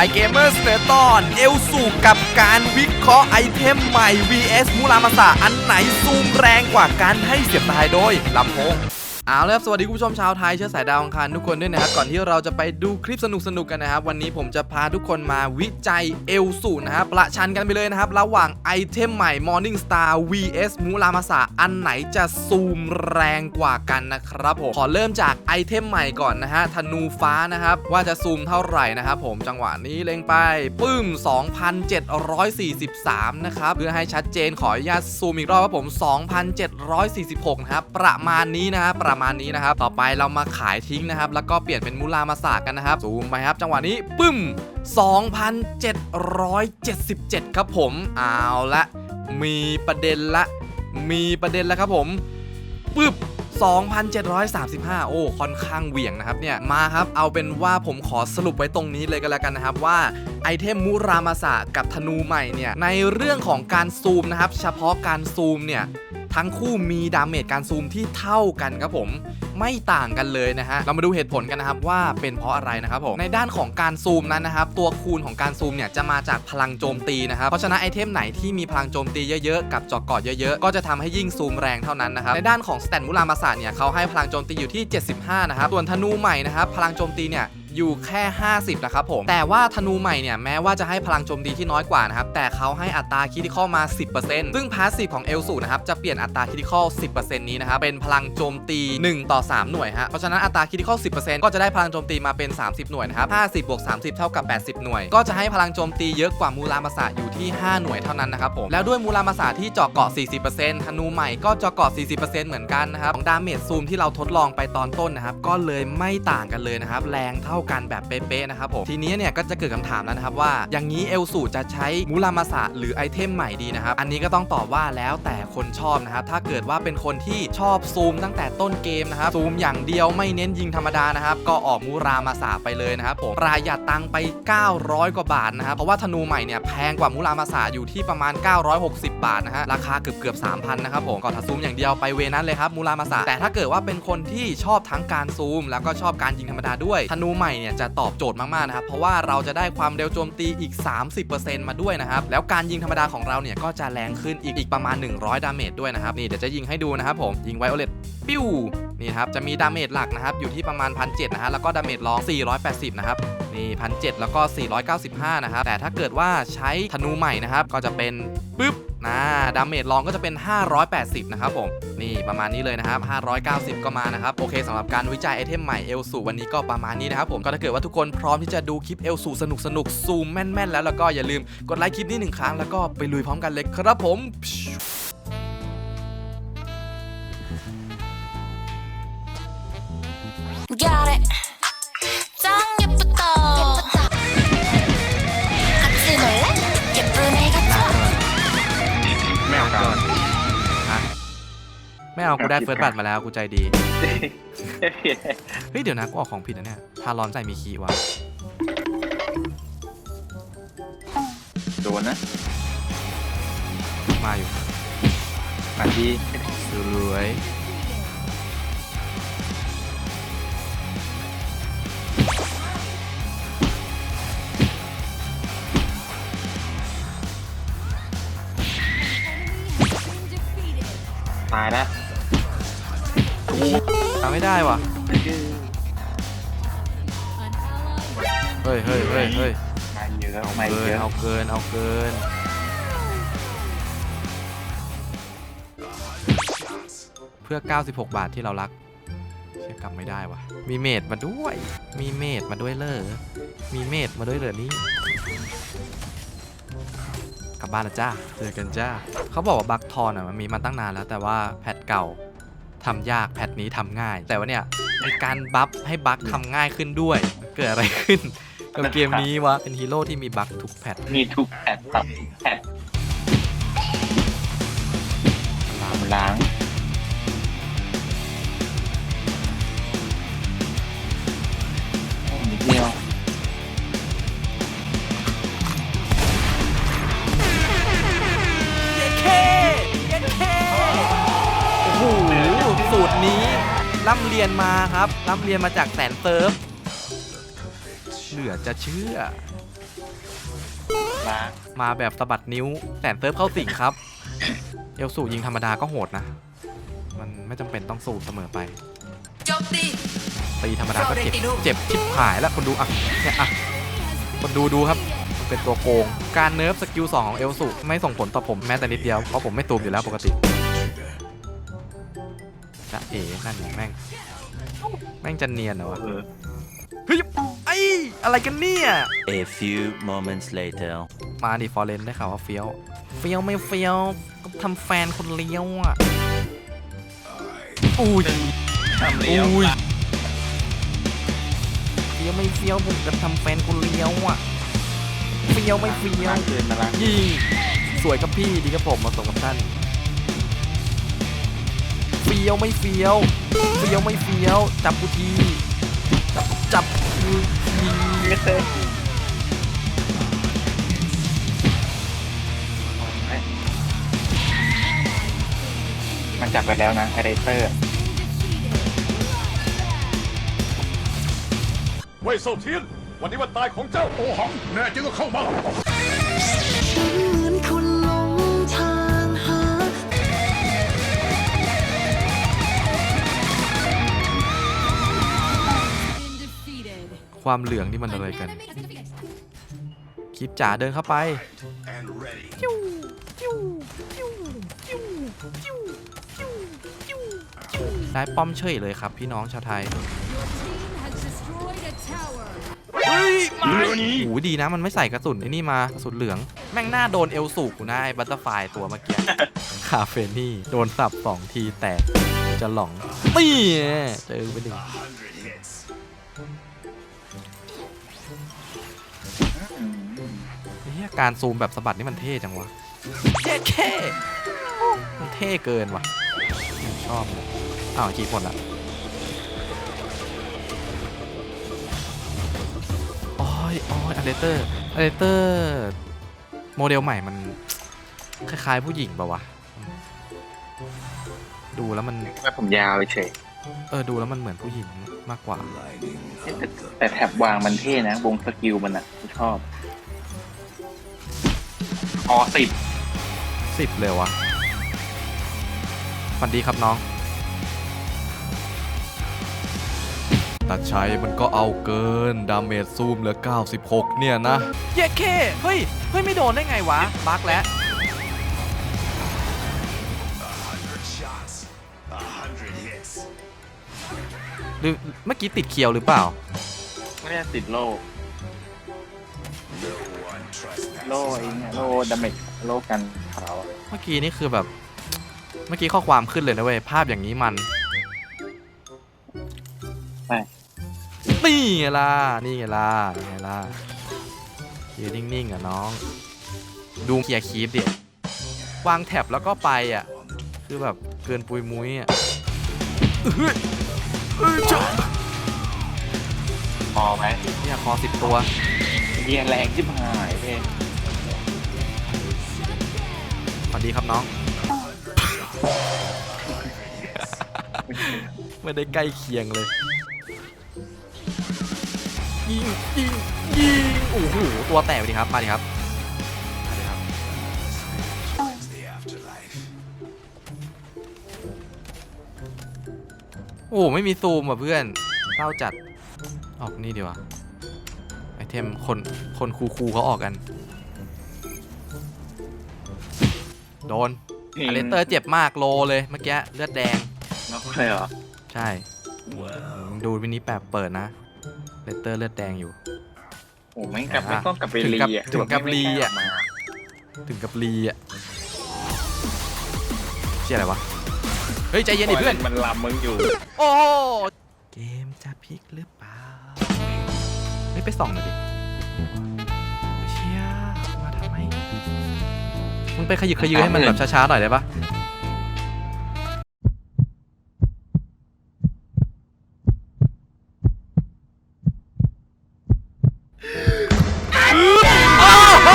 ายเกมเมอร์สนอตอน เอลสูกับการวิเคราะห์ไอเทมใหม่ vs มูรามาสะอันไหนซูมแรงกว่าการให้เสียบตายโดยลำโพง เอาละครับสวัสดีคุณผู้ชมชาวไทยเชื้อสายดาวอังคารทุกคนด้วยนะครับก่อนที่เราจะไปดูคลิปสนุกๆกันนะครับ วันนี้ผมจะพาทุกคนมาวิจัยเอลสูนะครับประชันกันไปเลยนะครับ ระหว่างไอเทมใหม่ Morning Star vs มูรามาสะอันไหนจะซูมแรงกว่ากันนะครับผมขอเริ่มจากไอเทมใหม่ก่อนนะฮะธนูฟ้านะครับว่าจะซูมเท่าไหร่นะครับผมจังหวะนี้เล็งไปปึ้ม 2,743 นะครับเพื่อให้ชัดเจนขออนุญาตซูมอีกรอบครับผม 2,746 นะครับประมาณนี้นะครับประมาณนี้นะครับ ต่อไปเรามาขายทิ้งนะครับ แล้วก็เปลี่ยนเป็นมูลามาสากันนะครับซูมไปครับ จังหวะนี้ปึ้ม 2,777 ครับผม เอาละ มีประเด็นละ มีประเด็นแล้วครับผม ปึ๊บ2,735 โอ้ ค่อนข้างเหวี่ยงนะครับเนี่ย มาครับ เอาเป็นว่าผมขอสรุปไว้ตรงนี้เลยกันแล้วกันนะครับว่าไอเทมมูรามาสะกับธนูใหม่เนี่ย ในเรื่องของการซูมนะครับ เฉพาะการซูมเนี่ย ทั้งคู่มีดาเมจการซูมที่เท่ากันครับผม ไม่ต่างกันเลยนะฮะ เรามาดูเหตุผลกันนะครับว่าเป็นเพราะอะไรนะครับผม ในด้านของการซูมนั้นนะครับ ตัวคูณของการซูมเนี่ยจะมาจากพลังโจมตีนะครับ เพราะฉะนั้นไอเทมไหนที่มีพลังโจมตีเยอะๆ กับเจาะเกาะเยอะๆ ก็จะทำให้ยิ่งซูมแรงเท่านั้นนะครับ ในด้านของสแตนมูรามาสาเนี่ยเขาให้พลังโจมตีอยู่ที่ 75 นะครับ ส่วนธนูใหม่นะครับ พลังโจมตีเนี่ย อยู่แค่ 50 นะครับผม แต่ว่าธนูใหม่เนี่ยแม้ว่าจะให้พลังโจมตีที่น้อยกว่านะครับ แต่เขาให้อัตราคิดิคอลมา 10%ซึ่งพาสซีฟของเอลสูนะครับจะเปลี่ยนอัตราคิดิคอล10%นี้นะครับเป็นพลังโจมตี 1 ต่อ 3 หน่วยฮะ เพราะฉะนั้นอัตราคิดิคอล10%ก็จะได้พลังโจมตีมาเป็น 30 หน่วยนะครับ50บวก30 เท่ากับ 80 หน่วย ก็จะให้พลังโจมตีเยอะกว่ามูรามาสะอยู่ที่ 5 หน่วยเท่านั้นนะครับผมแล้วด้วยมูรามาสะที่เจาะเกาะ 40%ธนูใหม่ก็เจาะเกาะ 40%เหมือนกันนะครับของดาเมจซูมที่เราทดลองไปตอนต้นนะครับก็เลยไม่ต่างกันเลยนะครับแรงเท่ากันแบบเป๊ะๆนะครับผมทีนี้เนี่ยก็จะเกิดคำถามแล้วนะครับว่า อย่างนี้เอลสูจะใช้มูรามาสะหรือไอเทมใหม่ดีนะครับ อันนี้ก็ต้องตอบว่าแล้วแต่คนชอบนะครับ ถ้าเกิดว่าเป็นคนที่ชอบซูมตั้งแต่ต้นเกมนะครับ ซูมอย่างเดียวไม่เน้นยิงธรรมดานะครับ ก็ออกมูรามาสะไปเลยนะครับผมประหยัดตังค์ไป 900 กว่าบาทนะครับ เพราะว่าธนูใหม่เนี่ยแพงกว่ามูรามาสะอยู่ที่ประมาณ 960 บาทนะฮะ ราคาเกือบเกือบ3,000นะครับผม ก็ถ้าซูมอย่างเดียวไปเวนั้นเลยครับมูรามาสะแต่ถ้าเกิดว่าเป็นคนที่ชอบทั้งการซูม แล้วก็ชอบการยิงธรรมดาด้วยธนูใหม่เนี่ยจะตอบโจทย์มากๆนะครับเพราะว่าเราจะได้ความเร็วโจมตีอีก 30%มาด้วยนะครับแล้วการยิงธรรมดาของเราเนี่ยก็จะแรงขึ้นอีกอีกประมาณ 100 ดาเมจด้วยนะครับนี่เดี๋ยวจะยิงให้ดูนะครับผมยิงไวโอเลตปิ้วนี่ครับจะมีดาเมจหลักนะครับอยู่ที่ประมาณ 1,700นะฮะแล้วก็ดาเมจรอง 480 นะครับนี่1,700แล้วก็ 495 นะครับแต่ถ้าเกิดว่าใช้ธนูใหม่นะครับก็จะเป็นปึ๊บนะดาเมจลองก็จะเป็น 580 นะครับผม นี่ประมาณนี้เลยนะครับ 590 ก็มานะครับ โอเคสำหรับการวิจัยไอเทมใหม่เอลสูวันนี้ก็ประมาณนี้นะครับผมก็ถ้าเกิดว่าทุกคนพร้อมที่จะดูคลิปเอลสูสนุกสนุกซูมแม่นๆ แล้วแล้วก็อย่าลืมกดไลค์คลิปนี้หนึ่งครั้งแล้วก็ไปลุยพร้อมกันเลยครับผม เอากูได้เฟิร์สบัตรมาแล้วกูใจดี เฮ้ยเดี๋ยวนะกูออกของผิดนะเนี่ยทารอนใส่มีคีย์วะโดนนะมาอยู่มาที่สวยตายแล้ว ทำไม่ได้ว่ะ เฮ้ยเฮ้ยเฮ้ยเฮ้ยมาเยอะเอามาเกิเยนอะเอาเกินเอาเกิน เพื่อ 96 บาทที่เรารักเชื่อกลับไม่ได้ว่ะ มีเมดมาด้วย มีเมดมาด้วยเลอมีเมดมาด้วยเหรอนี่กลับบ้านและจ้าเจอกันจ้าเขาบอกว่าบัคทอนอะมันมีมาตั้งนานแล้วแต่ว่าแพทเก่า ทำยากแพทนี้ทำง่าย แต่ว่าเนี่ยมีการบัฟให้บัคทำง่ายขึ้นด้วย เกิดอะไรขึ้นกับเกมนี้วะเป็นฮีโร่ที่มีบัคทุกแพทมีทุกแพทตับแพทล้าง ตรนี้ร่ำเรียนมาครับร่ำเรียนมาจากแสนเซิร์ฟเหลือจะเชื่อล้างมาแบบสะบัดนิ้วแสนเซิร์ฟเข้าสิงครับ เอลสูยิงธรรมดาก็โหดนะ มันไม่จำเป็นต้องสูเสมอไป โจมตี ตีธรรมดาก็เจ็บโปรเรติดูเจ็บชิบหายแล้วคนดูอะเนี่ยอะคนดูดูครับมันเป็นตัวโกง การเนิร์ฟสกิล2ของเอลสูไม่ส่งผลต่อผมแม้แต่นิดเดียวเพราะผมไม่ตูมอยู่แล้วปกติ จะเอ๋นั่นไงแม่ง แม่งจะเนียนเหรอวะเออเฮ้ย ไออะไรกันเนี่ย A few moments later. มาดิฟอร์เรนได้ข่าวว่าเฟี้ยว เฟี้ยวไม่เฟี้ยว ก็ทำแฟนคนเลี้ยวอะอุ้ยทำเลี้ยวอุ้ยเฟี้ยวไม่เฟี้ยวผมจะทำแฟนคนเลี้ยวอะ เฟี้ยวไม่เฟี้ยวล้างคืนมาล้างยิงสวยกับพี่ดีกับผมมาส่งกับท่านเฟี้ยวไม่เฟี้ยวเฟี้ยวไม่เฟี้ยว จับกูที จับจับกูทีไม่เต้มันจับไปแล้วนะไฮไดเตอร์เว่ยเซาเทียน วันนี้วันตายของเจ้าโอหัง แน่จริงก็เข้ามา ความเหลืองนี่มันอะไรกันคลิปจ๋าเดินเข้าไปได้ป้อมเฉยเลยครับพี่น้องชาวไทยเฮ้ยไม่โอ้โหดีนะมันไม่ใส่กระสุนไอ้นี่มากระสุนเหลือง แม่งหน้าโดนเอลสูกกูนะไอ้บัตเตอร์ไฟตัวเมื่อกี้คาเฟนี่ โดนสับสองทีแตกจะหลองปี้เจอไปหนึ่ง การซูมแบบสะบัดนี่มันเท่จังวะแค่แค่มันเท่เกินว่ะชอบเลยอ้าวกี่คนละโอ้ยโอ้ยอเลเตอร์อเลเตอร์ โมเดลใหม่มัน คล้ายๆผู้หญิงป่าวะ ดูแล้วมันแม่ผมยาวเฉยเออดูแล้วมันเหมือนผู้หญิงมากกว่า แต่แต่แท็บวางมันเท่นะ วงสกิลมันอะผมชอบ ออสิบสิบเลยวะฝันดีครับน้อง ตัดชัยมันก็เอาเกิน ดาเมจซูมเหลือ 96 เนี่ยนะ เย้เค เฮ้ย เฮ้ย ไม่โดนได้ไงวะ บักแล้ว หรือเมื่อกี้ติดเคียวหรือเปล่า ไม่ได้ติดโล่ โล่เองอะโล่ดาเมจโล่กันขาวอะเมื่อกี้นี่คือแบบ เมื่อกี้ข้อความขึ้นเลยนะเว้ยภาพอย่างนี้มันใช่นี่ไงล่ะนี่ไงล่ะนี่ไงล่ะยืนนิ่งๆอะน้อง ดูเคลียร์คีฟดิวางแท็บแล้วก็ไปอะ คือแบบเกินปุยมุ้ยอะเฮ้ยเอ้ยจ๊ะพอไหมเนี่ยคอสิบตัว เยียแรงที่หายเพน ดีครับน้อง ไม่ได้ใกล้เคียงเลย ยิงยิงยิงโอ้โหตัวแตกไปดิครับ มาดิครับมาดิครับ โอ้ไม่มีซูมอะเพื่อนเศร้าจัด ออกนี่ดีกว่าไอเทมคนคนคูลๆเขาออกกัน โดนอเลสเตอร์เจ็บมากโลเลยเมื่อกี้เลือดแดงน็อกเลยเหรอ ใช่ดูวินี้แปบเปิดนะเลสเตอร์เลือดแดงอยู่โอ้ไม่งกลับไม่ต้องกลับไปถึงรีกับอะถึงกับรีอะไม่กล้าออกมาถึงกับรีอะเชี่ยอะไรวะ เฮ้ย ใจเย็นดิเพื่อน มันลำมึงอยู่ โอ้เกมจะพลิกหรือเปล่าเฮ้ยไปส่องหน่อยดิเชี่ยมาทำไม มึงไปขยิกขยือให้มันแบบช้าๆหน่อยได้ปะโอ้โห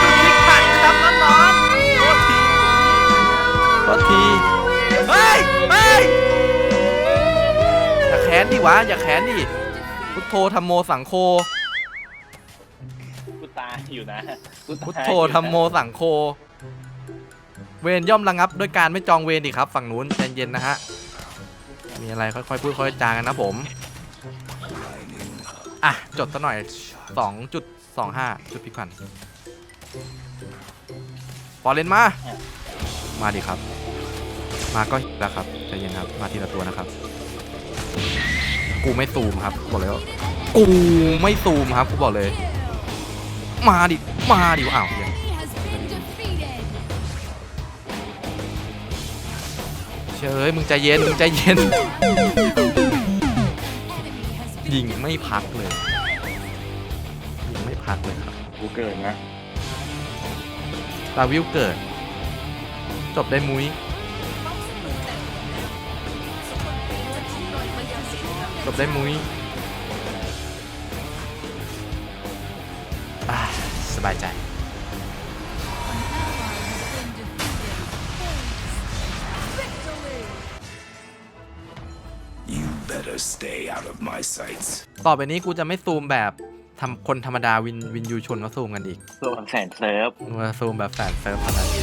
พลิกผันครับน้องๆโทษทีโทษทีเฮ้ยเฮ้ยอย่าแค้นดิวะ อย่าแค้นดิ พุทโธธรรมโมสังโฆพุทตายอยู่นะกูตายพุทโธธรรมโมสังโฆ เวรย่อมระงับด้วยการไม่จองเวรดิครับ ฝั่งนู้นใจเย็นนะฮะ มีอะไรค่อยๆพูดค่อยๆจากันนะผม อะ จดซะหน่อย 2.25 จุดพิกันฟอเรนมา มาดิครับ มาก็แล้วครับใจเย็นครับ มาทีละตัวนะครับ กูไม่ซูมครับบอกเลยว่ากูไม่ซูมครับกูบอกเลย มาดิ มาดิอ้าว เหี้ยเชยมึงใจเย็น มึงใจเย็น ยิงไม่พักเลย ยิงไม่พักเลยครับกูเกิดนะลาวิวเกิด จบได้มุ้ย จบได้มุ้ยอ่าสบายใจ better stay out of my sights ต่อไปนี้กูจะไม่ซูมแบบทำคนธรรมดาวินวินยูชนก็ซูมกันอีกตัวแสนเซิร์ฟกูจะซูมแบบแฟนเซิร์ฟเท่านั้น